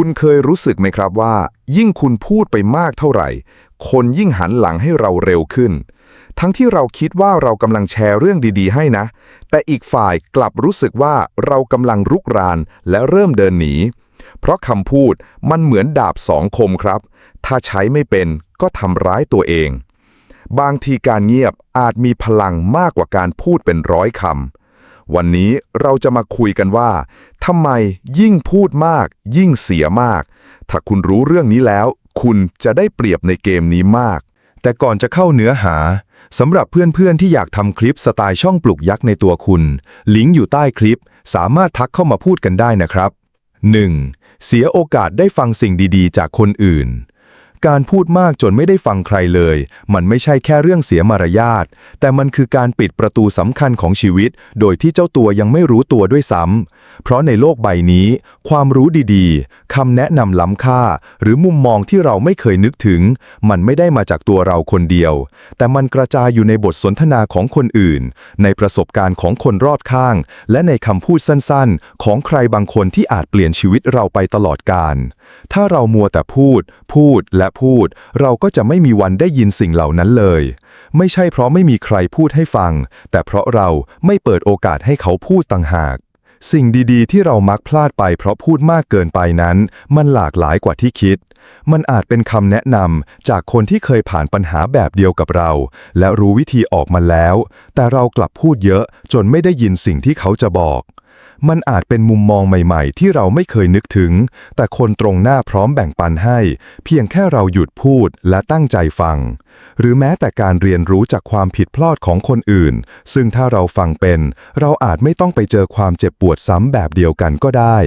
คุณเคยรู้สึกไหมครับว่า ยิ่งคุณพูดไปมากเท่าไหร่ คนยิ่งหันหลังให้เราเร็วขึ้น ทั้งที่เราคิดว่าเรากำลังแชร์เรื่องดีๆ ให้นะ แต่อีกฝ่ายกลับรู้สึกว่าเรากำลังรุกรานและเริ่มเดินหนี เพราะคำพูดมันเหมือนดาบสองคมครับ ถ้าใช้ไม่เป็นก็ทำร้ายตัวเอง บางทีการเงียบอาจมีพลังมากกว่าการพูดเป็นร้อยคำ วันนี้เราจะมาคุยกันว่าทำไมยิ่งพูดมาก ยิ่งเสียมาก ถ้าคุณรู้เรื่องนี้แล้ว คุณจะได้เปรียบในเกมนี้มาก แต่ก่อนจะเข้าเนื้อหาสำหรับเพื่อนๆที่อยากทำคลิปสไตล์ช่องปลุกยักษ์ในตัวคุณ ลิงก์อยู่ใต้คลิป สามารถทักเข้ามาพูดกันได้นะครับ 1. เสียโอกาสได้ฟังสิ่งดีๆ จากคนอื่น การพูดมากจนไม่ได้ฟังใครเลย มันไม่ใช่แค่เรื่องเสียมารยาท แต่มันคือการปิดประตูสำคัญของชีวิต โดยที่เจ้าตัวยังไม่รู้ตัวด้วยซ้ำ เพราะในโลกใบนี้ ความรู้ดีๆคำแนะนำล้ำค่า หรือมุมมองที่เราไม่เคยนึกถึง มันไม่ได้มาจากตัวเราคนเดียว แต่มันกระจายอยู่ในบทสนทนาของคนอื่น ในประสบการณ์ของคนรอบข้าง และในคำพูดสั้นๆ ของใครบางคนที่อาจเปลี่ยนชีวิตเราไปตลอดกาลถ้าเรามัวแต่พูด พูดและพูด เราก็จะไม่มีวันได้ยินสิ่งเหล่านั้นเลย ไม่ใช่เพราะไม่มีใครพูดให้ฟัง แต่เพราะเราไม่เปิดโอกาสให้เขาพูดต่างหาก สิ่งดีๆ ที่เรามักพลาดไปเพราะพูดมากเกินไปนั้น มันหลากหลายกว่าที่คิด มันอาจเป็นคำแนะนำจากคนที่เคยผ่านปัญหาแบบเดียวกับเรา และรู้วิธีออกมาแล้ว แต่เรากลับพูดเยอะจนไม่ได้ยินสิ่งที่เขาจะบอก มันอาจเป็นมุมมองใหม่ๆ ที่เราไม่เคยนึกถึง แต่คนตรงหน้าพร้อมแบ่งปันให้ เพียงแค่เราหยุดพูดและตั้งใจฟัง หรือแม้แต่การเรียนรู้จากความผิดพลาดของคนอื่น ซึ่งถ้าเราฟังเป็น เราอาจไม่ต้องไปเจอความเจ็บปวดซ้ำแบบเดียวกันก็ได้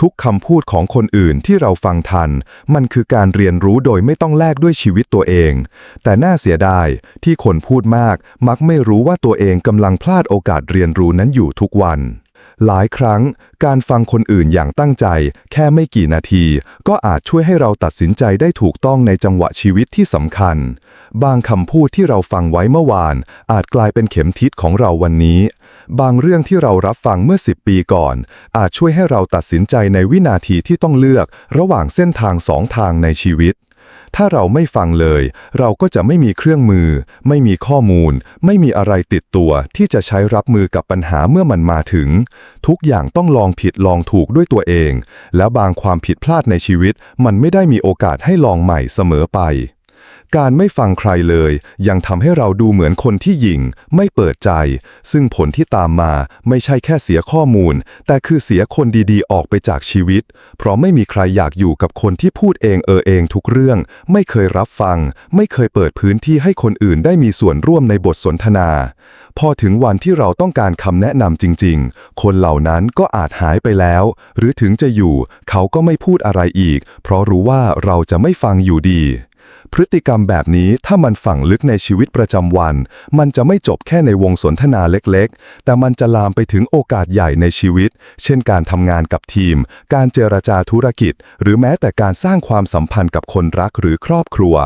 ทุกคำพูดของคนอื่นที่เราฟังทัน มันคือการเรียนรู้โดยไม่ต้องแลกด้วยชีวิตตัวเอง แต่น่าเสียดายที่คนพูดมาก มักไม่รู้ว่าตัวเองกำลังพลาดโอกาสเรียนรู้นั้นอยู่ทุกวัน หลายครั้งการฟังคนอื่นอย่างตั้งใจ แค่ไม่กี่นาที ก็อาจช่วยให้เราตัดสินใจได้ถูกต้องในจังหวะชีวิตที่สำคัญ บางคำพูดที่เราฟังไว้เมื่อวาน อาจกลายเป็นเข็มทิศของเราวันนี้ บางเรื่องที่เรารับฟังเมื่อ 10 ปีก่อน อาจช่วยให้เราตัดสินใจในวินาทีที่ต้องเลือก ระหว่างเส้นทางสองทางในชีวิต ถ้าเราไม่ฟังเลย เราก็จะไม่มีเครื่องมือ ไม่มีข้อมูล ไม่มีอะไรติดตัวที่จะใช้รับมือกับปัญหาเมื่อมันมาถึง ทุกอย่างต้องลองผิดลองถูกด้วยตัวเอง และบางความผิดพลาดในชีวิต มันไม่ได้มีโอกาสให้ลองใหม่เสมอไป การไม่ฟังใครเลย ยังทำให้เราดูเหมือนคนที่หยิ่ง ไม่เปิดใจ ซึ่งผลที่ตามมาไม่ใช่แค่เสียข้อมูล แต่คือเสียคนดีๆ ออกไปจากชีวิต เพราะไม่มีใครอยากอยู่กับคนที่พูดเองเออเองทุกเรื่อง ไม่เคยรับฟัง ไม่เคยเปิดพื้นที่ให้คนอื่นได้มีส่วนร่วมในบทสนทนา พอถึงวันที่เราต้องการคำแนะนำจริง ๆ คนเหล่านั้นก็อาจหายไปแล้ว หรือถึงจะอยู่ เขาก็ไม่พูดอะไรอีก เพราะรู้ว่าเราจะไม่ฟังอยู่ดีพฤติกรรมแบบนี้ถ้ามันฝังลึกในชีวิตประจำวัน มันจะไม่จบแค่ในวงสนทนาเล็กๆ แต่มันจะลามไปถึงโอกาสใหญ่ในชีวิต เช่นการทำงานกับทีม การเจรจาธุรกิจ หรือแม้แต่การสร้างความสัมพันธ์กับคนรักหรือครอบครัว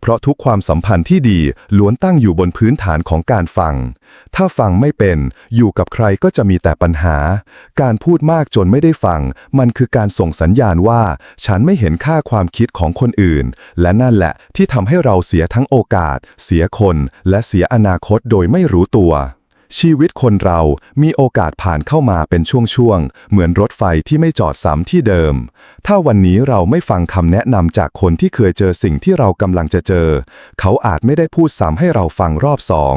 เพราะทุกความสัมพันธ์ที่ดีล้วนตั้งอยู่บนพื้นฐานของการฟัง ถ้าฟังไม่เป็น อยู่กับใครก็จะมีแต่ปัญหา การพูดมากจนไม่ได้ฟัง มันคือการส่งสัญญาณว่า ฉันไม่เห็นค่าความคิดของคนอื่น และนั่นแหละที่ทำให้เราเสียทั้งโอกาส เสียคน และเสียอนาคตโดยไม่รู้ตัว ชีวิตคนเรามีโอกาสผ่านเข้ามาเป็นช่วงๆ เหมือนรถไฟที่ไม่จอดซ้ำที่เดิม ถ้าวันนี้เราไม่ฟังคำแนะนำจากคนที่เคยเจอสิ่งที่เรากำลังจะเจอ เขาอาจไม่ได้พูดซ้ำให้เราฟังรอบสอง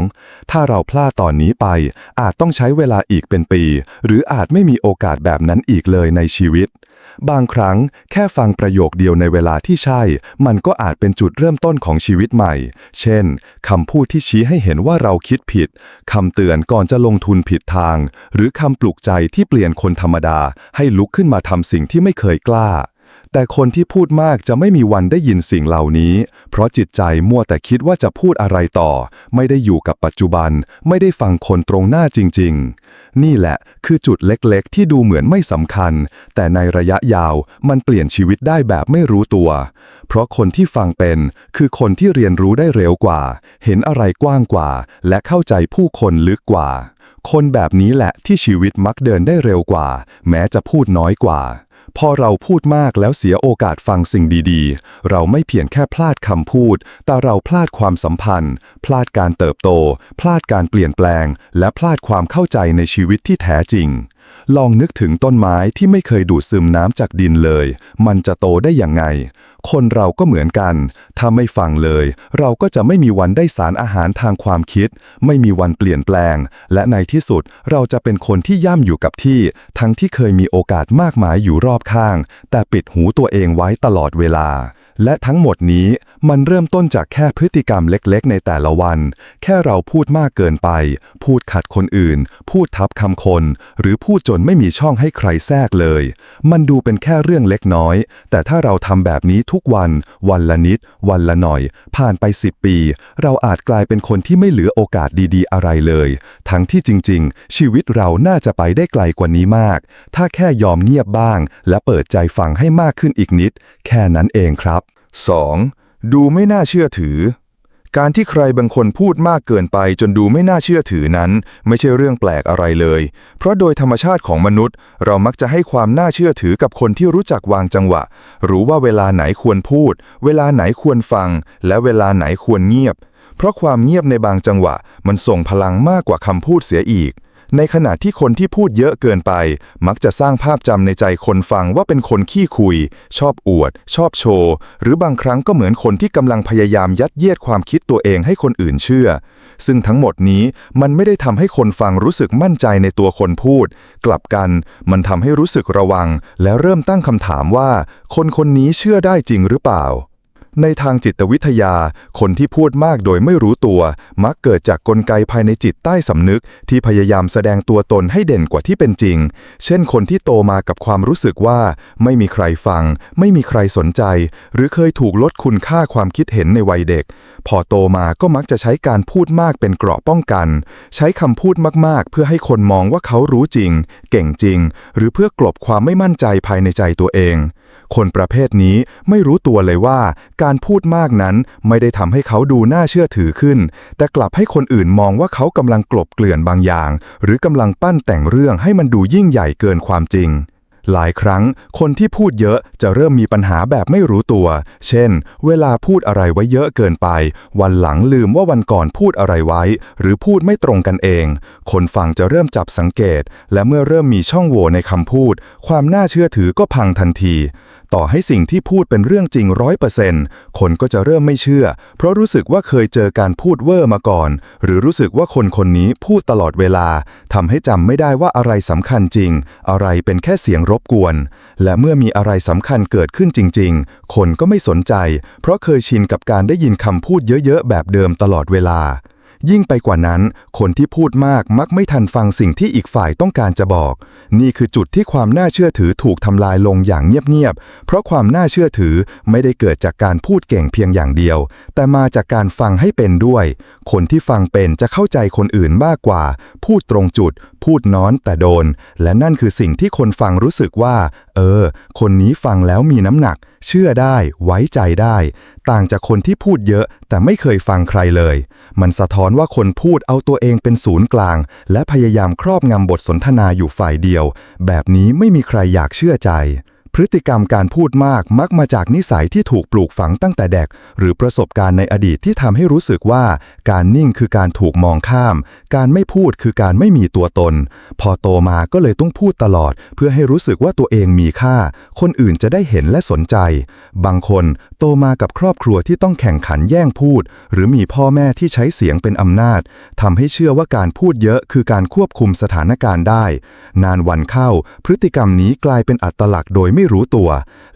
ถ้าเราพลาดตอนนี้ไป อาจต้องใช้เวลาอีกเป็นปี หรืออาจไม่มีโอกาสแบบนั้นอีกเลยในชีวิต บางครั้งแค่ฟังประโยคเดียวในเวลาที่ใช่ มันก็อาจเป็นจุดเริ่มต้นของชีวิตใหม่ เช่น คำพูดที่ชี้ให้เห็นว่าเราคิดผิด คำเตือนก่อนจะลงทุนผิดทาง หรือคำปลุกใจที่เปลี่ยนคนธรรมดา ให้ลุกขึ้นมาทำสิ่งที่ไม่เคยกล้า แต่คนที่พูดมากจะไม่มีวันได้ยินสิ่งเหล่านี้ เพราะจิตใจมัวแต่คิดว่าจะพูดอะไรต่อ ไม่ได้อยู่กับปัจจุบัน ไม่ได้ฟังคนตรงหน้าจริง ๆ นี่แหละคือจุดเล็กๆ ที่ดูเหมือนไม่สำคัญ แต่ในระยะยาวมันเปลี่ยนชีวิตได้แบบไม่รู้ตัว เพราะคนที่ฟังเป็นคือคนที่เรียนรู้ได้เร็วกว่า เห็นอะไรกว้างกว่า และเข้าใจผู้คนลึกกว่า คนแบบนี้แหละที่ชีวิตมักเดินได้เร็วกว่า แม้จะพูดน้อยกว่า พอเราพูดมากแล้วเสียโอกาสฟังสิ่งดีๆ เราไม่เพียงแค่พลาดคำพูด แต่เราพลาดความสัมพันธ์ พลาดการเติบโต พลาดการเปลี่ยนแปลง และพลาดความเข้าใจในชีวิตที่แท้จริง ลองนึกถึงต้นไม้ที่ไม่เคยดูดซึมน้ำจากดินเลย มันจะโตได้อย่างไง คนเราก็เหมือนกัน ถ้าไม่ฟังเลย เราก็จะไม่มีวันได้สารอาหารทางความคิด ไม่มีวันเปลี่ยนแปลง และในที่สุดเราจะเป็นคนที่ย่ำอยู่กับที่ ทั้งที่เคยมีโอกาสมากมายอยู่รอบข้าง แต่ปิดหูตัวเองไว้ตลอดเวลา และทั้งหมดนี้มันเริ่มต้นจากแค่พฤติกรรมเล็กๆ ในแต่ละวัน แค่เราพูดมากเกินไป พูดขัดคนอื่น พูดทับคำคน หรือพูดจนไม่มีช่องให้ใครแทรกเลย มันดูเป็นแค่เรื่องเล็กน้อย แต่ถ้าเราทำแบบนี้ทุกวัน วันละนิด วันละหน่อย ผ่านไป 10 ปี เราอาจกลายเป็นคนที่ไม่เหลือโอกาสดีๆ อะไรเลย ทั้งที่จริง ๆ ชีวิตเราน่าจะไปได้ไกลกว่านี้มาก ถ้าแค่ยอมเงียบบ้าง และเปิดใจฟังให้มากขึ้นอีกนิด แค่นั้นเองครับ 2. ดูไม่น่าเชื่อถือ การที่ใครบางคนพูดมากเกินไปจนดูไม่น่าเชื่อถือนั้น ไม่ใช่เรื่องแปลกอะไรเลย เพราะโดยธรรมชาติของมนุษย์ เรามักจะให้ความน่าเชื่อถือกับคนที่รู้จักวางจังหวะ รู้ว่าเวลาไหนควรพูด เวลาไหนควรฟัง และเวลาไหนควรเงียบ เพราะความเงียบในบางจังหวะ มันส่งพลังมากกว่าคำพูดเสียอีก ในขณะที่คนที่พูดเยอะเกินไป มักจะสร้างภาพจำในใจคนฟังว่าเป็นคนขี้คุย ชอบอวด ชอบโชว์ หรือบางครั้งก็เหมือนคนที่กำลังพยายามยัดเยียดความคิดตัวเองให้คนอื่นเชื่อ ซึ่งทั้งหมดนี้มันไม่ได้ทำให้คนฟังรู้สึกมั่นใจในตัวคนพูด กลับกัน มันทำให้รู้สึกระวัง และเริ่มตั้งคำถามว่า คนคนนี้เชื่อได้จริงหรือเปล่า ในทางจิตวิทยา คนที่พูดมากโดยไม่รู้ตัว มักเกิดจากกลไกภายในจิตใต้สำนึก ที่พยายามแสดงตัวตนให้เด่นกว่าที่เป็นจริง เช่นคนที่โตมากับความรู้สึกว่า ไม่มีใครฟัง ไม่มีใครสนใจ หรือเคยถูกลดคุณค่าความคิดเห็นในวัยเด็ก พอโตมาก็มักจะใช้การพูดมากเป็นเกราะป้องกัน ใช้คำพูดมากๆ เพื่อให้คนมองว่าเขารู้จริง เก่งจริง หรือเพื่อกลบความไม่มั่นใจภายในใจตัวเอง คนประเภทนี้ไม่รู้ตัวเลยว่า การพูดมากนั้นไม่ได้ทำให้เขาดูน่าเชื่อถือขึ้น แต่กลับให้คนอื่นมองว่าเขากำลังกลบเกลื่อนบางอย่าง หรือกำลังปั้นแต่งเรื่องให้มันดูยิ่งใหญ่เกินความจริงหลายครั้งคนที่พูดเยอะจะเริ่มมีปัญหาแบบไม่รู้ตัว เช่น เวลาพูดอะไรไว้เยอะเกินไป วันหลังลืมว่าวันก่อนพูดอะไรไว้ หรือพูดไม่ตรงกันเอง คนฟังจะเริ่มจับสังเกต และเมื่อเริ่มมีช่องโหว่ในคำพูด ความน่าเชื่อถือก็พังทันที ต่อให้สิ่งที่พูดเป็นเรื่องจริงร้อยเปอร์เซ็นต์คนก็จะเริ่มไม่เชื่อ เพราะรู้สึกว่าเคยเจอการพูดเวอร์มาก่อน หรือรู้สึกว่าคนคนนี้พูดตลอดเวลาทำให้จำไม่ได้ว่าอะไรสำคัญจริง อะไรเป็นแค่เสียงรบกวน และเมื่อมีอะไรสำคัญเกิดขึ้นจริง ๆ คนก็ไม่สนใจ เพราะเคยชินกับการได้ยินคำพูดเยอะๆแบบเดิมตลอดเวลา ยิ่งไปกว่านั้น คนที่พูดมากมักไม่ทันฟังสิ่งที่อีกฝ่ายต้องการจะบอก นี่คือจุดที่ความน่าเชื่อถือถูกทำลายลงอย่างเงียบๆ เพราะความน่าเชื่อถือไม่ได้เกิดจากการพูดเก่งเพียงอย่างเดียว แต่มาจากการฟังให้เป็นด้วย คนที่ฟังเป็นจะเข้าใจคนอื่นมากกว่า พูดตรงจุด พูดน้อนแต่โดน และนั่นคือสิ่งที่คนฟังรู้สึกว่า เออ คนนี้ฟังแล้วมีน้ำหนัก เชื่อได้ ไว้ใจได้ ต่างจากคนที่พูดเยอะแต่ไม่เคยฟังใครเลย มันสะท้อนว่าคนพูดเอาตัวเองเป็นศูนย์กลาง และพยายามครอบงำบทสนทนาอยู่ฝ่ายเดียว แบบนี้ไม่มีใครอยากเชื่อใจ พฤติกรรมการพูดมากมักมาจากนิสัยที่ถูกปลูกฝังตั้งแต่เด็ก หรือประสบการณ์ในอดีตที่ทำให้รู้สึกว่า การนิ่งคือการถูกมองข้าม การไม่พูดคือการไม่มีตัวตน พอโตมาก็เลยต้องพูดตลอด เพื่อให้รู้สึกว่าตัวเองมีค่า คนอื่นจะได้เห็นและสนใจ บางคนโตมากับครอบครัวที่ต้องแข่งขันแย่งพูด หรือมีพ่อแม่ที่ใช้เสียงเป็นอำนาจทำให้เชื่อว่าการพูดเยอะคือการควบคุมสถานการณ์ได้ นานวันเข้า พฤติกรรมนี้กลายเป็นอัตลักษณ์โดยไม่รู้ตัว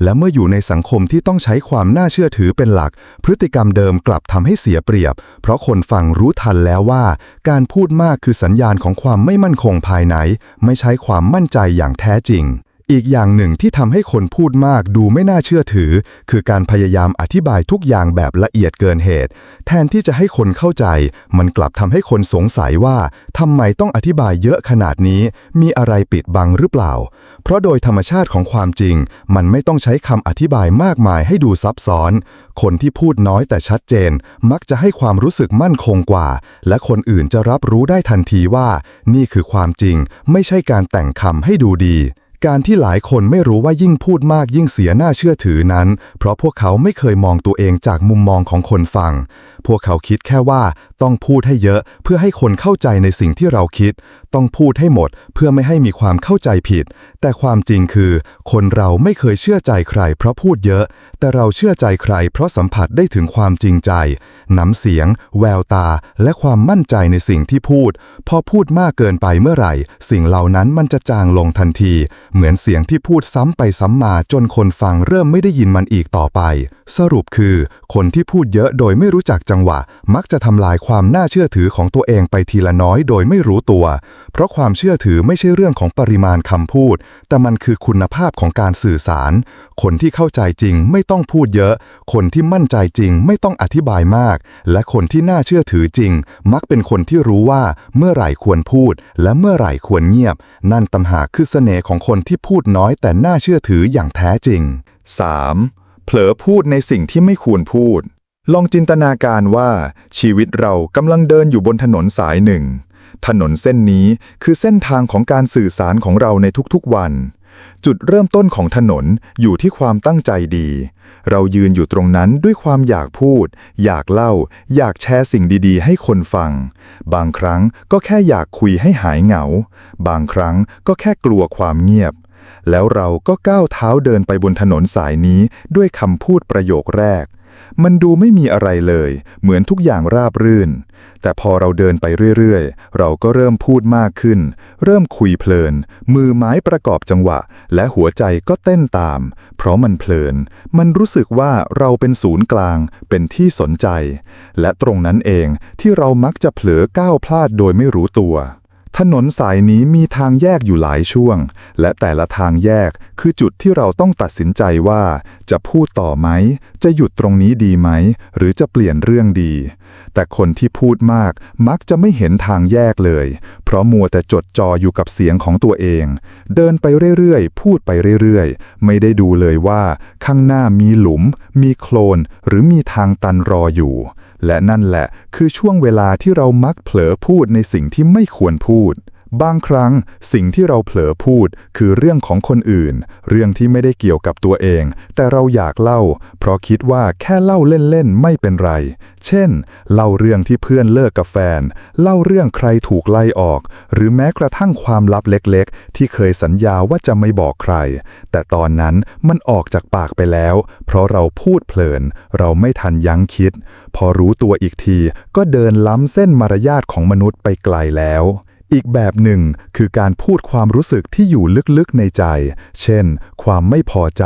และเมื่ออยู่ในสังคมที่ต้องใช้ความน่าเชื่อถือเป็นหลัก พฤติกรรมเดิมกลับทำให้เสียเปรียบ เพราะคนฟังรู้ทันแล้วว่า การพูดมากคือสัญญาณของความไม่มั่นคงภายใน ไม่ใช้ความมั่นใจอย่างแท้จริง อีกอย่างหนึ่งที่ทำให้คนพูดมากดูไม่น่าเชื่อถือ คือการพยายามอธิบายทุกอย่างแบบละเอียดเกินเหตุ แทนที่จะให้คนเข้าใจ มันกลับทำให้คนสงสัยว่าทำไมต้องอธิบายเยอะขนาดนี้ มีอะไรปิดบังหรือเปล่า เพราะโดยธรรมชาติของความจริง มันไม่ต้องใช้คำอธิบายมากมายให้ดูซับซ้อน คนที่พูดน้อยแต่ชัดเจน มักจะให้ความรู้สึกมั่นคงกว่า และคนอื่นจะรับรู้ได้ทันทีว่า นี่คือความจริง ไม่ใช่การแต่งคำให้ดูดี การที่หลายคนไม่รู้ว่ายิ่งพูดมากยิ่งเสียหน้าเชื่อถือนั้น เพราะพวกเขาไม่เคยมองตัวเองจากมุมมองของคนฟัง พวกเขาคิดแค่ว่าต้องพูดให้เยอะเพื่อให้คนเข้าใจในสิ่งที่เราคิด ต้องพูดให้หมดเพื่อไม่ให้มีความเข้าใจผิด แต่ความจริงคือ คนเราไม่เคยเชื่อใจใคร เพราะพูดเยอะ แต่เราเชื่อใจใคร เพราะสัมผัสได้ถึงความจริงใจ น้ำเสียง แววตา และความมั่นใจในสิ่งที่พูด พอพูดมากเกินไปเมื่อไหร่ สิ่งเหล่านั้นมันจะจางลงทันทีเหมือนเสียงที่พูดซ้ำไปซ้ำมาจนคนฟังเริ่มไม่ได้ยินมันอีกต่อไป สรุปคือ คนที่พูดเยอะโดยไม่รู้จักจังหวะ มักจะทำลายความน่าเชื่อถือของตัวเองไปทีละน้อยโดยไม่รู้ตัว เพราะความเชื่อถือไม่ใช่เรื่องของปริมาณคำพูด แต่มันคือคุณภาพของการสื่อสาร คนที่เข้าใจจริงไม่ต้องพูดเยอะ คนที่มั่นใจจริงไม่ต้องอธิบายมาก และคนที่น่าเชื่อถือจริง มักเป็นคนที่รู้ว่าเมื่อไหร่ควรพูด และเมื่อไหร่ควรเงียบ นั่นตำหากคือเสน่ห์ของคนที่พูดน้อยแต่น่าเชื่อถืออย่างแท้จริง 3. เผลอพูดในสิ่งที่ไม่ควรพูด ลองจินตนาการว่าชีวิตเรากำลังเดินอยู่บนถนนสายหนึ่ง ถนนเส้นนี้คือเส้นทางของการสื่อสารของเราในทุกๆวัน จุดเริ่มต้นของถนนอยู่ที่ความตั้งใจดี เรายืนอยู่ตรงนั้นด้วยความอยากพูด อยากเล่า อยากแชร์สิ่งดีๆ ให้คนฟัง บางครั้งก็แค่อยากคุยให้หายเหงา บางครั้งก็แค่กลัวความเงียบ แล้วเราก็ก้าวเท้าเดินไปบนถนนสายนี้ด้วยคำพูดประโยคแรก มันดูไม่มีอะไรเลย เหมือนทุกอย่างราบรื่น แต่พอเราเดินไปเรื่อยๆ เราก็เริ่มพูดมากขึ้น เริ่มคุยเพลิน มือไม้ประกอบจังหวะ และหัวใจก็เต้นตาม เพราะมันเพลิน มันรู้สึกว่าเราเป็นศูนย์กลาง เป็นที่สนใจ และตรงนั้นเองที่เรามักจะเผลอก้าวพลาดโดยไม่รู้ตัว ถนนสายนี้มีทางแยกอยู่หลายช่วง และแต่ละทางแยกคือจุดที่เราต้องตัดสินใจว่า จะพูดต่อไหม จะหยุดตรงนี้ดีไหม หรือจะเปลี่ยนเรื่องดี แต่คนที่พูดมากมักจะไม่เห็นทางแยกเลย เพราะมัวแต่จดจ่ออยู่กับเสียงของตัวเอง เดินไปเรื่อยๆ พูดไปเรื่อยๆ ไม่ได้ดูเลยว่า ข้างหน้ามีหลุม มีโคลน หรือมีทางตันรออยู่ และนั่นแหละคือช่วงเวลาที่เรามักเผลอพูดในสิ่งที่ไม่ควรพูด บางครั้งสิ่งที่เราเผลอพูดคือเรื่องของคนอื่น เรื่องที่ไม่ได้เกี่ยวกับตัวเอง แต่เราอยากเล่า เพราะคิดว่าแค่เล่าเล่นๆไม่เป็นไร เช่น เล่าเรื่องที่เพื่อนเลิกกับแฟน เล่าเรื่องใครถูกไล่ออก หรือแม้กระทั่งความลับเล็กๆ ที่เคยสัญญาว่าจะไม่บอกใคร แต่ตอนนั้นมันออกจากปากไปแล้ว เพราะเราพูดเพลิน เราไม่ทันยั้งคิด พอรู้ตัวอีกทีก็เดินล้ำเส้นมารยาทของมนุษย์ไปไกลแล้ว อีกแบบหนึ่งคือการพูดความรู้สึกที่อยู่ลึกๆในใจ เช่น ความไม่พอใจ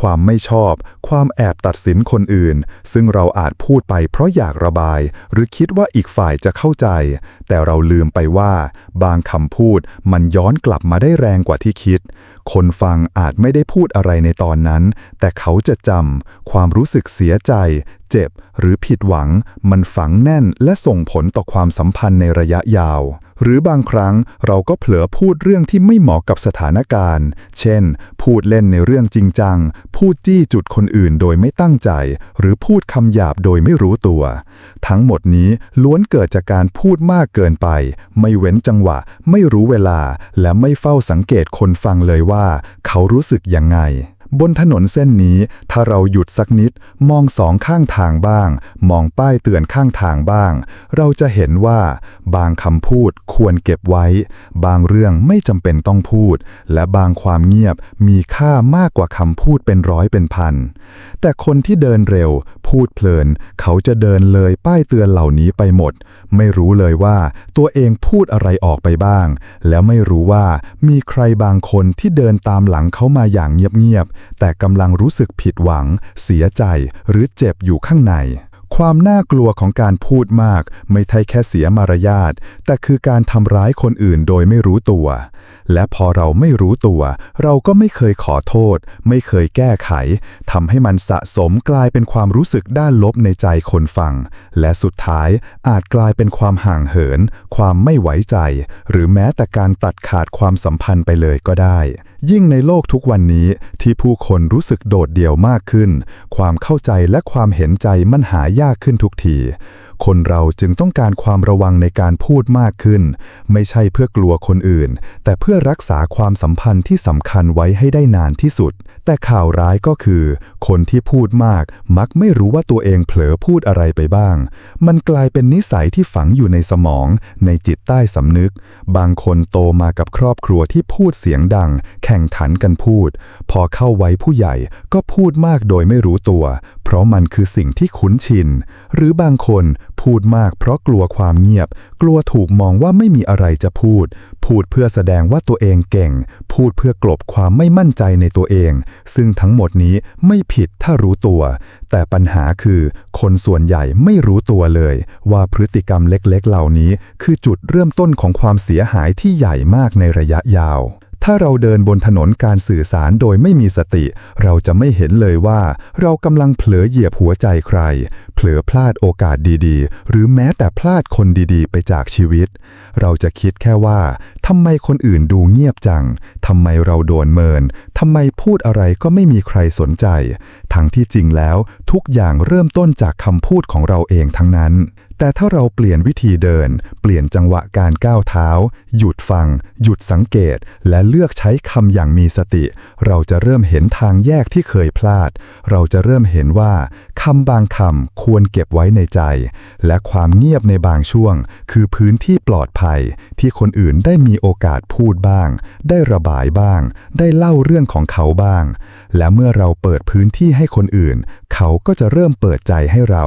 ความไม่ชอบ ความแอบตัดสินคนอื่น ซึ่งเราอาจพูดไปเพราะอยากระบาย หรือคิดว่าอีกฝ่ายจะเข้าใจ แต่เราลืมไปว่า บางคำพูดมันย้อนกลับมาได้แรงกว่าที่คิด คนฟังอาจไม่ได้พูดอะไรในตอนนั้น แต่เขาจะจำความรู้สึกเสียใจ เจ็บ หรือผิดหวัง มันฝังแน่นและส่งผลต่อความสัมพันธ์ในระยะยาว หรือบางครั้งเราก็เผลอพูดเรื่องที่ไม่เหมาะกับสถานการณ์ เช่น พูดเล่นในเรื่องจริงจัง พูดจี้จุดคนอื่นโดยไม่ตั้งใจ หรือพูดคำหยาบโดยไม่รู้ตัว ทั้งหมดนี้ล้วนเกิดจากการพูดมากเกินไป ไม่เว้นจังหวะ ไม่รู้เวลา และไม่เฝ้าสังเกตคนฟังเลยว่า เขารู้สึกยังไง บนถนนเส้นนี้ ถ้าเราหยุดสักนิด มองสองข้างทางบ้าง มองป้ายเตือนข้างทางบ้าง เราจะเห็นว่า บางคำพูดควรเก็บไว้ บางเรื่องไม่จำเป็นต้องพูด และบางความเงียบมีค่ามากกว่าคำพูดเป็นร้อยเป็นพัน แต่คนที่เดินเร็ว พูดเพลิน เขาจะเดินเลยป้ายเตือนเหล่านี้ไปหมด ไม่รู้เลยว่าตัวเองพูดอะไรออกไปบ้าง แล้วไม่รู้ว่ามีใครบางคนที่เดินตามหลังเขามาอย่างเงียบแต่กำลังรู้สึกผิดหวัง เสียใจหรือเจ็บอยู่ข้างใน ความน่ากลัวของการพูดมาก ไม่ใช่แค่เสียมารยาท แต่คือการทำร้ายคนอื่นโดยไม่รู้ตัว และพอเราไม่รู้ตัว เราก็ไม่เคยขอโทษ ไม่เคยแก้ไขทำให้มันสะสมกลายเป็นความรู้สึกด้านลบในใจคนฟัง และสุดท้ายอาจกลายเป็นความห่างเหิน ความไม่ไว้ใจ หรือแม้แต่การตัดขาดความสัมพันธ์ไปเลยก็ได้ ยิ่งในโลกทุกวันนี้ที่ผู้คนรู้สึกโดดเดี่ยวมากขึ้น ความเข้าใจและความเห็นใจมันหายยากขึ้นทุกที คนเราจึงต้องการความระวังในการพูดมากขึ้น ไม่ใช่เพื่อกลัวคนอื่น แต่เพื่อรักษาความสัมพันธ์ที่สำคัญไว้ให้ได้นานที่สุด แต่ข่าวร้ายก็คือ คนที่พูดมากมักไม่รู้ว่าตัวเองเผลอพูดอะไรไปบ้าง มันกลายเป็นนิสัยที่ฝังอยู่ในสมอง ในจิตใต้สำนึก บางคนโตมากับครอบครัวที่พูดเสียงดัง แข่งขันกันพูด พอเข้าไว้ผู้ใหญ่ก็พูดมากโดยไม่รู้ตัว เพราะมันคือสิ่งที่คุ้นชิน หรือบางคน พูดมากเพราะกลัวความเงียบ กลัวถูกมองว่าไม่มีอะไรจะพูด พูดเพื่อแสดงว่าตัวเองเก่ง พูดเพื่อกลบความไม่มั่นใจในตัวเอง ซึ่งทั้งหมดนี้ไม่ผิดถ้ารู้ตัว แต่ปัญหาคือ คนส่วนใหญ่ไม่รู้ตัวเลย ว่าพฤติกรรมเล็กๆ เหล่านี้ คือจุดเริ่มต้นของความเสียหายที่ใหญ่มากในระยะยาว ถ้าเราเดินบนถนนการสื่อสารโดยไม่มีสติ เราจะไม่เห็นเลยว่า เรากำลังเผลอเหยียบหัวใจใคร เผลอพลาดโอกาสดีๆ หรือแม้แต่พลาดคนดีๆ ไปจากชีวิต เราจะคิดแค่ว่า ทำไมคนอื่นดูเงียบจัง ทำไมเราโดนเมิน ทำไมพูดอะไรก็ไม่มีใครสนใจ ทั้งที่จริงแล้วทุกอย่างเริ่มต้นจากคำพูดของเราเองทั้งนั้น แต่ถ้าเราเปลี่ยนวิธีเดิน เปลี่ยนจังหวะการก้าวเท้า หยุดฟัง หยุดสังเกต และเลือกใช้คำอย่างมีสติ เราจะเริ่มเห็นทางแยกที่เคยพลาด เราจะเริ่มเห็นว่า คำบางคำควรเก็บไว้ในใจ และความเงียบในบางช่วง คือพื้นที่ปลอดภัย ที่คนอื่นได้มีโอกาสพูดบ้าง ได้ระบายบ้าง ได้เล่าเรื่องของเขาบ้าง และเมื่อเราเปิดพื้นที่ให้คนอื่นเขาก็จะเริ่มเปิดใจให้เรา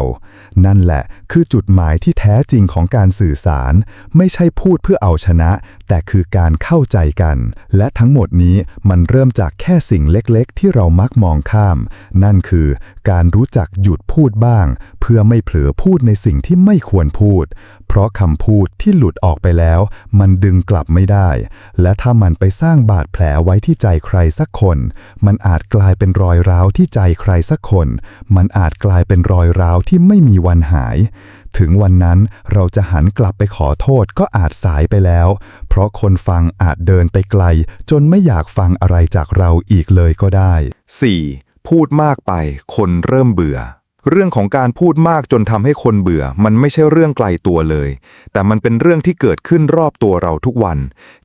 นั่นแหละคือจุดหมายที่แท้จริงของการสื่อสาร ไม่ใช่พูดเพื่อเอาชนะ แต่คือการเข้าใจกัน และทั้งหมดนี้มันเริ่มจากแค่สิ่งเล็กๆ ที่เรามักมองข้าม นั่นคือ การรู้จักหยุดพูดบ้าง เพื่อไม่เผลอพูดในสิ่งที่ไม่ควรพูด เพราะคำพูดที่หลุดออกไปแล้ว มันดึงกลับไม่ได้ และถ้ามันไปสร้างบาดแผลไว้ที่ใจใครสักคน มันอาจกลายเป็นรอยร้าวที่ใจใครสักคน มันอาจกลายเป็นรอยร้าวที่ไม่มีวันหาย ถึงวันนั้นเราจะหันกลับไปขอโทษก็อาจสายไปแล้ว เพราะคนฟังอาจเดินไปไกล จนไม่อยากฟังอะไรจากเราอีกเลยก็ได้ 4. พูดมากไปคนเริ่มเบื่อ เรื่องของการพูดมากจนทำให้คนเบื่อ มันไม่ใช่เรื่องไกลตัวเลย แต่มันเป็นเรื่องที่เกิดขึ้นรอบตัวเราทุกวัน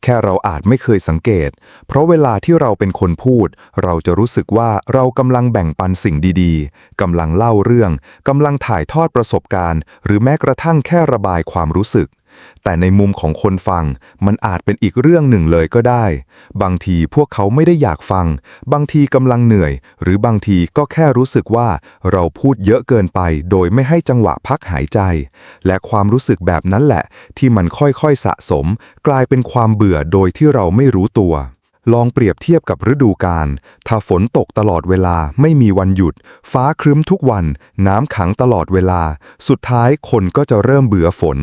แค่เราอาจไม่เคยสังเกต เพราะเวลาที่เราเป็นคนพูด เราจะรู้สึกว่าเรากำลังแบ่งปันสิ่งดีๆกำลังเล่าเรื่องกำลังถ่ายทอดประสบการณ์ หรือแม้กระทั่งแค่ระบายความรู้สึก แต่ในมุมของคนฟัง มันอาจเป็นอีกเรื่องหนึ่งเลยก็ได้ บางทีพวกเขาไม่ได้อยากฟัง บางทีกำลังเหนื่อย หรือบางทีก็แค่รู้สึกว่าเราพูดเยอะเกินไป โดยไม่ให้จังหวะพักหายใจ และความรู้สึกแบบนั้นแหละ ที่มันค่อยๆสะสม กลายเป็นความเบื่อโดยที่เราไม่รู้ตัว ลองเปรียบเทียบกับฤดูกาล ถ้าฝนตกตลอดเวลาไม่มีวันหยุด ฟ้าครึ้มทุกวัน น้ำขังตลอดเวลา สุดท้ายคนก็จะเริ่มเบื่อฝน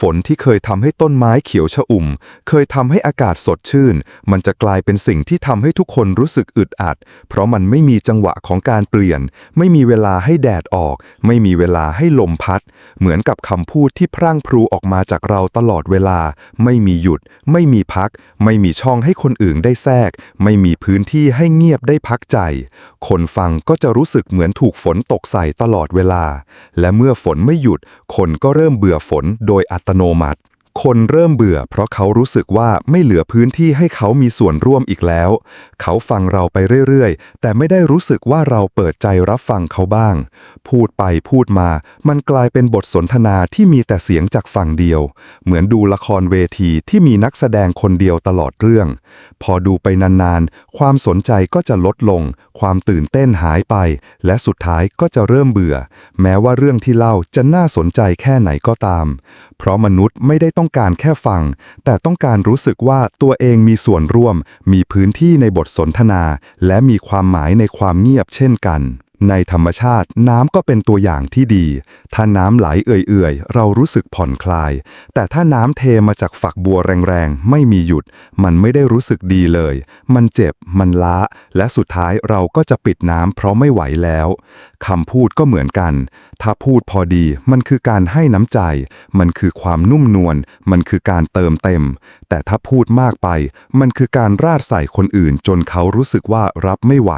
ฝนที่เคยทำให้ต้นไม้เขียวชอุ่ม เคยทำให้อากาศสดชื่น มันจะกลายเป็นสิ่งที่ทำให้ทุกคนรู้สึกอึดอัด เพราะมันไม่มีจังหวะของการเปลี่ยน ไม่มีเวลาให้แดดออก ไม่มีเวลาให้ลมพัด เหมือนกับคำพูดที่พรั่งพรูออกมาจากเราตลอดเวลา ไม่มีหยุด ไม่มีพัก ไม่มีช่องให้คนอื่นได้แทรก ไม่มีพื้นที่ให้เงียบได้พักใจ คนฟังก็จะรู้สึกเหมือนถูกฝนตกใส่ตลอดเวลา และเมื่อฝนไม่หยุด คนก็เริ่มเบื่อฝนโดยอัตโนมัติ คนเริ่มเบื่อ เพราะเขารู้สึกว่าไม่เหลือพื้นที่ให้เขามีส่วนร่วมอีกแล้ว เขาฟังเราไปเรื่อยๆ แต่ไม่ได้รู้สึกว่าเราเปิดใจรับฟังเขาบ้าง พูดไปพูดมา มันกลายเป็นบทสนทนาที่มีแต่เสียงจากฝั่งเดียว เหมือนดูละครเวทีที่มีนักแสดงคนเดียวตลอดเรื่อง พอดูไปนานๆ ความสนใจก็จะลดลง ความตื่นเต้นหายไป และสุดท้ายก็จะเริ่มเบื่อ แม้ว่าเรื่องที่เล่าจะน่าสนใจแค่ไหนก็ตาม เพราะมนุษย์ไม่ได้ต้ององการแค่ฟัง แต่ต้องการรู้สึกว่าตัวเองมีส่วนร่วม มีพื้นที่ในบทสนทนา และมีความหมายในความเงียบเช่นกัน ในธรรมชาติน้ำก็เป็นตัวอย่างที่ดี ถ้าน้ำไหลเอื่อยๆ เรารู้สึกผ่อนคลาย แต่ถ้าน้ำเทมาจากฝักบัวแรงๆ ไม่มีหยุด มันไม่ได้รู้สึกดีเลย มันเจ็บ มันล้า และสุดท้ายเราก็จะปิดน้ำเพราะไม่ไหวแล้วคำพูดก็เหมือนกัน ถ้าพูดพอดี มันคือการให้น้ำใจ มันคือความนุ่มนวล มันคือการเติมเต็ม แต่ถ้าพูดมากไป มันคือการราดใส่คนอื่นจนเขารู้สึกว่ารับไม่ไหว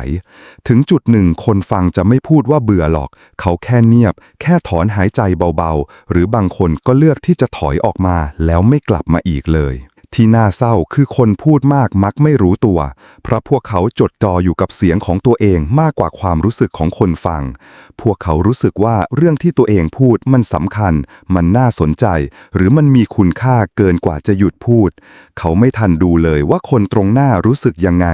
ถึงจุดหนึ่งคนฟังจะไม่พูดว่าเบื่อหรอก เขาแค่เงียบ แค่ถอนหายใจเบาๆ หรือบางคนก็เลือกที่จะถอยออกมาแล้วไม่กลับมาอีกเลย ที่น่าเศร้าคือคนพูดมากมักไม่รู้ตัว เพราะพวกเขาจดจ่ออยู่กับเสียงของตัวเองมากกว่าความรู้สึกของคนฟัง พวกเขารู้สึกว่าเรื่องที่ตัวเองพูดมันสำคัญ มันน่าสนใจ หรือมันมีคุณค่าเกินกว่าจะหยุดพูด เขาไม่ทันดูเลยว่าคนตรงหน้ารู้สึกยังไง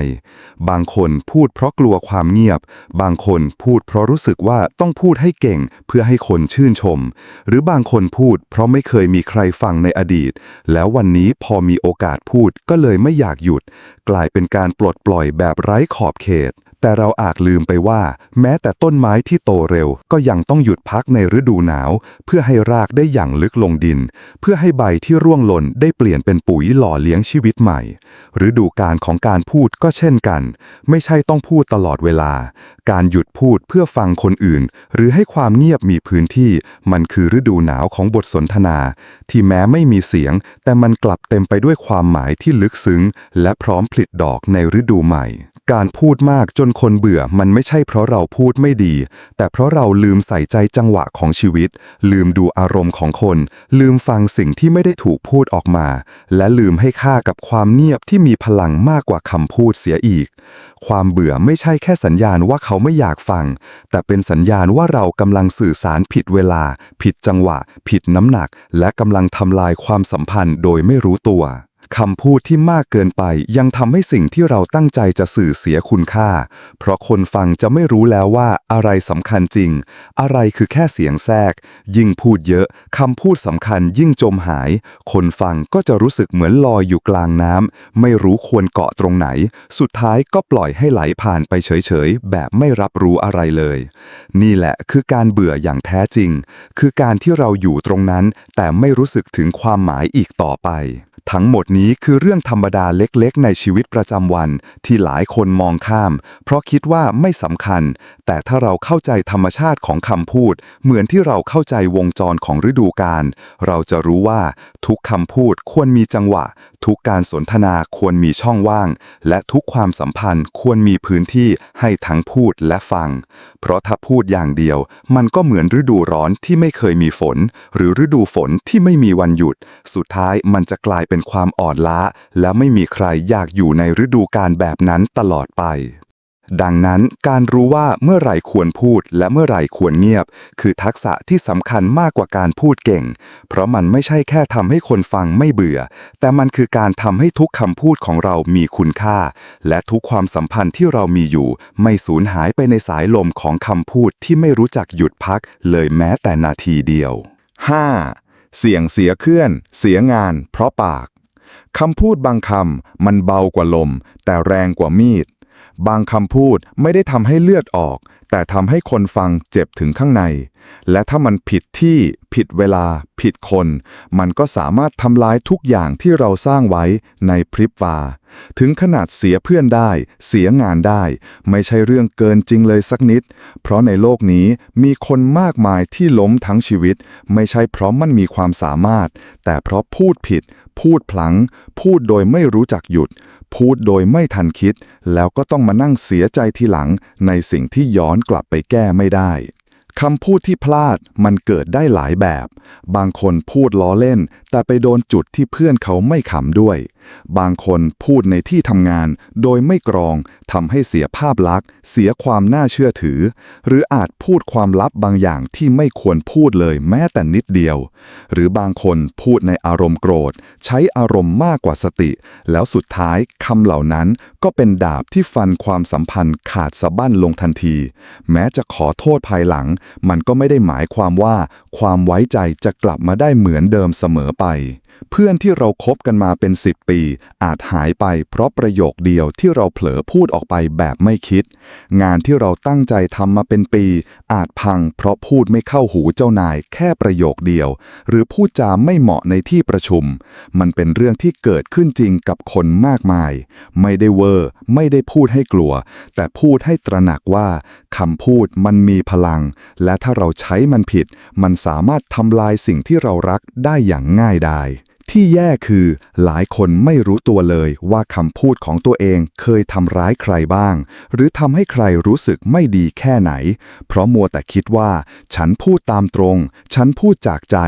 บางคนพูดเพราะกลัวความเงียบ บางคนพูดเพราะรู้สึกว่าต้องพูดให้เก่งเพื่อให้คนชื่นชม หรือบางคนพูดเพราะไม่เคยมีใครฟังในอดีต แล้ววันนี้พอมีโอกาสพูดก็เลยไม่อยากหยุด กลายเป็นการปลดปล่อยแบบไร้ขอบเขต แต่เราอาจลืมไปว่า แม้แต่ต้นไม้ที่โตเร็ว ก็ยังต้องหยุดพักในฤดูหนาว เพื่อให้รากได้อย่างลึกลงดิน เพื่อให้ใบที่ร่วงหล่นได้เปลี่ยนเป็นปุ๋ยหล่อเลี้ยงชีวิตใหม่ ฤดูการของการพูดก็เช่นกัน ไม่ใช่ต้องพูดตลอดเวลา การหยุดพูดเพื่อฟังคนอื่น หรือให้ความเงียบมีพื้นที่ มันคือฤดูหนาวของบทสนทนา ที่แม้ไม่มีเสียง แต่มันกลับเต็มไปด้วยความหมายที่ลึกซึ้ง และพร้อมผลิดอกในฤดูใหม่ การพูดมากจนคนเบื่อมันไม่ใช่เพราะเราพูดไม่ดี แต่เพราะเราลืมใส่ใจจังหวะของชีวิต ลืมดูอารมณ์ของคน ลืมฟังสิ่งที่ไม่ได้ถูกพูดออกมา และลืมให้ค่ากับความเงียบที่มีพลังมากกว่าคำพูดเสียอีก ความเบื่อไม่ใช่แค่สัญญาณว่าเขาไม่อยากฟัง แต่เป็นสัญญาณว่าเรากำลังสื่อสารผิดเวลา ผิดจังหวะ ผิดน้ำหนัก และกำลังทำลายความสัมพันธ์โดยไม่รู้ตัว คำพูดที่มากเกินไปยังทำให้สิ่งที่เราตั้งใจจะสื่อเสียคุณค่า เพราะคนฟังจะไม่รู้แล้วว่าอะไรสำคัญจริง อะไรคือแค่เสียงแทรก ยิ่งพูดเยอะคำพูดสำคัญยิ่งจมหาย คนฟังก็จะรู้สึกเหมือนลอยอยู่กลางน้ำไม่รู้ควรเกาะตรงไหน สุดท้ายก็ปล่อยให้ไหลผ่านไปเฉยๆ แบบไม่รับรู้อะไรเลย นี่แหละคือการเบื่ออย่างแท้จริง คือการที่เราอยู่ตรงนั้น แต่ไม่รู้สึกถึงความหมายอีกต่อไป ทั้งหมดนี้คือเรื่องธรรมดาเล็กๆ ในชีวิตประจำวันที่หลายคนมองข้าม เพราะคิดว่าไม่สำคัญ แต่ถ้าเราเข้าใจธรรมชาติของคำพูด เหมือนที่เราเข้าใจวงจรของฤดูกาลเราจะรู้ว่า ทุกคำพูดควรมีจังหวะ ทุกการสนทนาควรมีช่องว่าง และทุกความสัมพันธ์ควรมีพื้นที่ให้ทั้งพูดและฟัง เพราะถ้าพูดอย่างเดียว มันก็เหมือนฤดูร้อนที่ไม่เคยมีฝน หรือฤดูฝนที่ไม่มีวันหยุด สุดท้ายมันจะกลายเป็นความอ่อนล้า และไม่มีใครอยากอยู่ในฤดูการแบบนั้นตลอดไป ดังนั้นการรู้ว่าเมื่อไหร่ควรพูดและเมื่อไหร่ควรเงียบ คือทักษะที่สำคัญมากกว่าการพูดเก่ง เพราะมันไม่ใช่แค่ทำให้คนฟังไม่เบื่อ แต่มันคือการทำให้ทุกคำพูดของเรามีคุณค่า และทุกความสัมพันธ์ที่เรามีอยู่ ไม่สูญหายไปในสายลมของคำพูดที่ไม่รู้จักหยุดพัก เลยแม้แต่นาทีเดียว 5. เสียงเสียเคลื่อน เสียงาน เพราะปาก คำพูดบางคำมันเบากว่าลม แต่แรงกว่ามีด บางคำพูดไม่ได้ทำให้เลือดออก แต่ทำให้คนฟังเจ็บถึงข้างใน และถ้ามันผิดที่ ผิดเวลา ผิดคน มันก็สามารถทำลายทุกอย่างที่เราสร้างไว้ในพริบวาถึงขนาดเสียเพื่อนได้ เสียงานได้ ไม่ใช่เรื่องเกินจริงเลยสักนิด เพราะในโลกนี้มีคนมากมายที่ล้มทั้งชีวิต ไม่ใช่เพราะมันมีความสามารถ แต่เพราะพูดผิด พูดพลัง พูดโดยไม่รู้จักหยุด พูดโดยไม่ทันคิด แล้วก็ต้องมานั่งเสียใจทีหลัง ในสิ่งที่ย้อนกลับไปแก้ไม่ได้คำพูดที่พลาดมันเกิดได้หลายแบบ บางคนพูดล้อเล่น แต่ไปโดนจุดที่เพื่อนเขาไม่ขำด้วย บางคนพูดในที่ทำงานโดยไม่กรองทำให้เสียภาพลักษณ์ เสียความน่าเชื่อถือ หรืออาจพูดความลับบางอย่างที่ไม่ควรพูดเลยแม้แต่นิดเดียว หรือบางคนพูดในอารมณ์โกรธ ใช้อารมณ์มากกว่าสติ แล้วสุดท้ายคำเหล่านั้นก็เป็นดาบที่ฟันความสัมพันธ์ขาดสะบั้นลงทันที แม้จะขอโทษภายหลัง มันก็ไม่ได้หมายความว่า ความไว้ใจจะกลับมาได้เหมือนเดิมเสมอไปไป เพื่อนที่เราคบกันมาเป็น 10 ปี อาจหายไปเพราะประโยคเดียวที่เราเผลอพูดออกไปแบบไม่คิด งานที่เราตั้งใจทำมาเป็นปี อาจพังเพราะพูดไม่เข้าหูเจ้านายแค่ประโยคเดียว หรือพูดจาไม่เหมาะในที่ประชุม มันเป็นเรื่องที่เกิดขึ้นจริงกับคนมากมาย ไม่ได้เวอร์ ไม่ได้พูดให้กลัว แต่พูดให้ตระหนักว่าคำพูดมันมีพลัง และถ้าเราใช้มันผิด มันสามารถทำลายสิ่งที่เรารักได้อย่างง่ายดาย ที่แย่คือหลายคนไม่รู้ตัวเลยว่าคำพูดของตัวเองเคยทำร้ายใครบ้าง หรือทำให้ใครรู้สึกไม่ดีแค่ไหน เพราะมัวแต่คิดว่า ฉันพูดตามตรง ฉันพูดจากใจ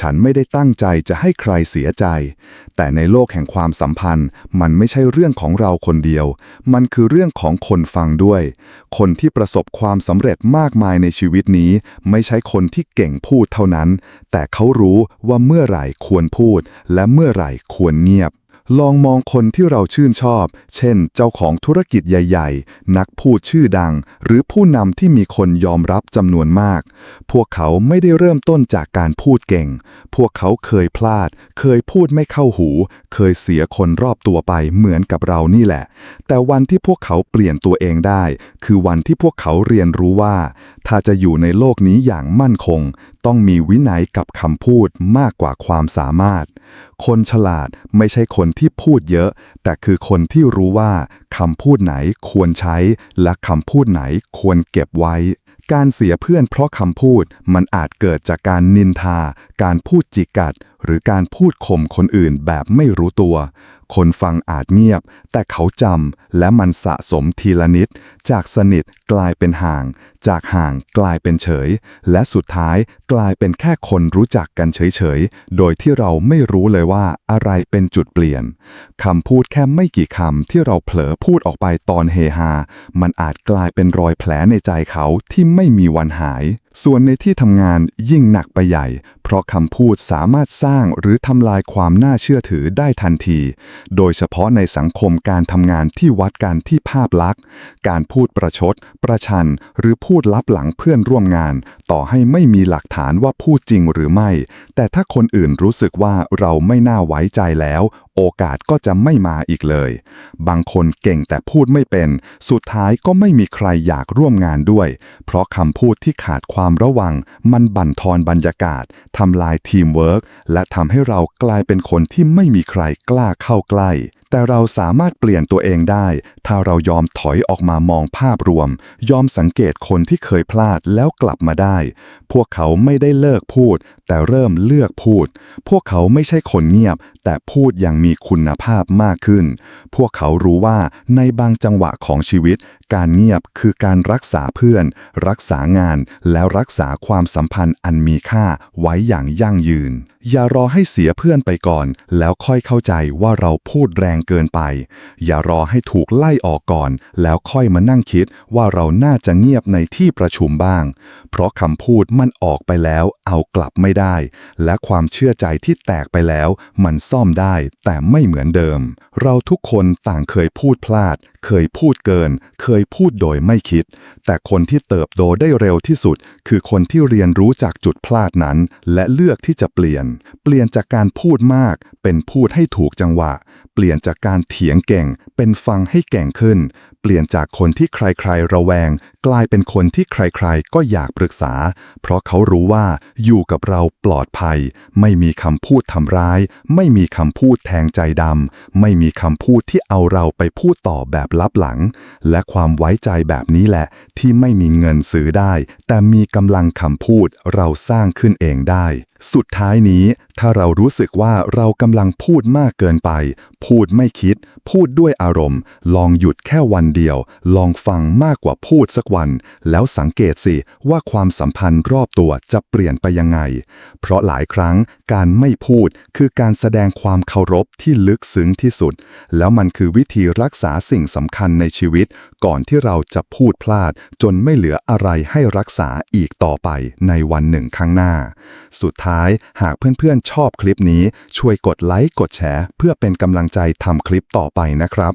ฉันไม่ได้ตั้งใจจะให้ใครเสียใจ แต่ในโลกแห่งความสัมพันธ์ มันไม่ใช่เรื่องของเราคนเดียว มันคือเรื่องของคนฟังด้วย คนที่ประสบความสำเร็จมากมายในชีวิตนี้ ไม่ใช่คนที่เก่งพูดเท่านั้น แต่เขารู้ว่าเมื่อไหร่ควรพูดและเมื่อไหร่ควรเงียบ ลองมองคนที่เราชื่นชอบ เช่น เจ้าของธุรกิจใหญ่ ๆ นักพูดชื่อดัง หรือผู้นำที่มีคนยอมรับจำนวนมาก พวกเขาไม่ได้เริ่มต้นจากการพูดเก่ง พวกเขาเคยพลาด เคยพูดไม่เข้าหู เคยเสียคนรอบตัวไปเหมือนกับเรานี่แหละ แต่วันที่พวกเขาเปลี่ยนตัวเองได้ คือวันที่พวกเขาเรียนรู้ว่า ถ้าจะอยู่ในโลกนี้อย่างมั่นคง ต้องมีวินัยกับคำพูดมากกว่าความสามารถ คนฉลาดไม่ใช่คนที่พูดเยอะ แต่คือคนที่รู้ว่าคำพูดไหนควรใช้ และคำพูดไหนควรเก็บไว้ การเสียเพื่อนเพราะคำพูดมันอาจเกิดจากการนินทา การพูดจิกัด หรือการพูดข่มคนอื่นแบบไม่รู้ตัว คนฟังอาจเงียบ แต่เขาจำและมันสะสมทีละนิด จากสนิทกลายเป็นห่าง จากห่างกลายเป็นเฉย และสุดท้ายกลายเป็นแค่คนรู้จักกันเฉยๆ โดยที่เราไม่รู้เลยว่าอะไรเป็นจุดเปลี่ยนคำพูดแค่ไม่กี่คำที่เราเผลอพูดออกไปตอนเฮฮา มันอาจกลายเป็นรอยแผลในใจเขาที่ไม่มีวันหาย ส่วนในที่ทำงานยิ่งหนักไปใหญ่ ราะคำพูดสามารถสร้างหรือทำลายความน่าเชื่อถือได้ทันที โดยเฉพาะในสังคมการทำงานที่วัดกันที่ภาพลักษณ์ การพูดประชด ประชัน หรือพูดลับหลังเพื่อนร่วมงาน ต่อให้ไม่มีหลักฐานว่าพูดจริงหรือไม่ แต่ถ้าคนอื่นรู้สึกว่าเราไม่น่าไว้ใจแล้วโอกาสก็จะไม่มาอีกเลย บางคนเก่งแต่พูดไม่เป็น สุดท้ายก็ไม่มีใครอยากร่วมงานด้วย เพราะคำพูดที่ขาดความระวัง มันบั่นทอนบรรยากาศทำลายทีมเวิร์กและทำให้เรากลายเป็นคนที่ไม่มีใครกล้าเข้าใกล้แต่เราสามารถเปลี่ยนตัวเองได้ ถ้าเรายอมถอยออกมามองภาพรวม ยอมสังเกตคนที่เคยพลาดแล้วกลับมาได้ พวกเขาไม่ได้เลิกพูด แต่เริ่มเลือกพูด พวกเขาไม่ใช่คนเงียบ แต่พูดอย่างมีคุณภาพมากขึ้น พวกเขารู้ว่าในบางจังหวะของชีวิต การเงียบคือการรักษาเพื่อน รักษางาน แล้วรักษาความสัมพันธ์อันมีค่าไว้อย่างยั่งยืน อย่ารอให้เสียเพื่อนไปก่อน แล้วค่อยเข้าใจว่าเราพูดแรงเกินไป อย่ารอให้ถูกไล่ออกก่อน แล้วค่อยมานั่งคิดว่าเราน่าจะเงียบในที่ประชุมบ้าง เพราะคำพูดมันออกไปแล้วเอากลับไม่ได้ และความเชื่อใจที่แตกไปแล้ว มันซ่อมได้แต่ไม่เหมือนเดิม เราทุกคนต่างเคยพูดพลาด เคยพูดเกิน เคยพูดโดยไม่คิด แต่คนที่เติบโตได้เร็วที่สุด คือคนที่เรียนรู้จากจุดพลาดนั้น และเลือกที่จะเปลี่ยน เปลี่ยนจากการพูดมาก เป็นพูดให้ถูกจังหวะ เปลี่ยนจากการเถียงเก่ง เป็นฟังให้เก่งขึ้น เปลี่ยนจากคนที่ใครๆ ระแวง กลายเป็นคนที่ใครๆ ก็อยากปรึกษา เพราะเขารู้ว่าอยู่กับเราปลอดภัย ไม่มีคำพูดทำร้าย ไม่มีคำพูดแทงใจดำไม่มีคำพูดที่เอาเราไปพูดต่อแบบลับหลัง และความไว้ใจแบบนี้แหละ ที่ไม่มีเงินซื้อได้ แต่มีกำลังคำพูดเราสร้างขึ้นเองได้ สุดท้ายนี้ถ้าเรารู้สึกว่าเรากำลังพูดมากเกินไป พูดไม่คิด พูดด้วยอารมณ์ ลองหยุดแค่วันเดียว ลองฟังมากกว่าพูดสักวัน แล้วสังเกตสิว่าความสัมพันธ์รอบตัวจะเปลี่ยนไปยังไง เพราะหลายครั้งการไม่พูดคือการแสดงความเคารพที่ลึกซึ้งที่สุด แล้วมันคือวิธีรักษาสิ่งสำคัญในชีวิต ก่อนที่เราจะพูดพลาด จนไม่เหลืออะไรให้รักษาอีกต่อไปในวันหนึ่งข้างหน้า สุดท้ายท้าย หากเพื่อนๆชอบคลิปนี้ ช่วยกดไลค์กดแชร์ เพื่อเป็นกำลังใจทำคลิปต่อไปนะครับ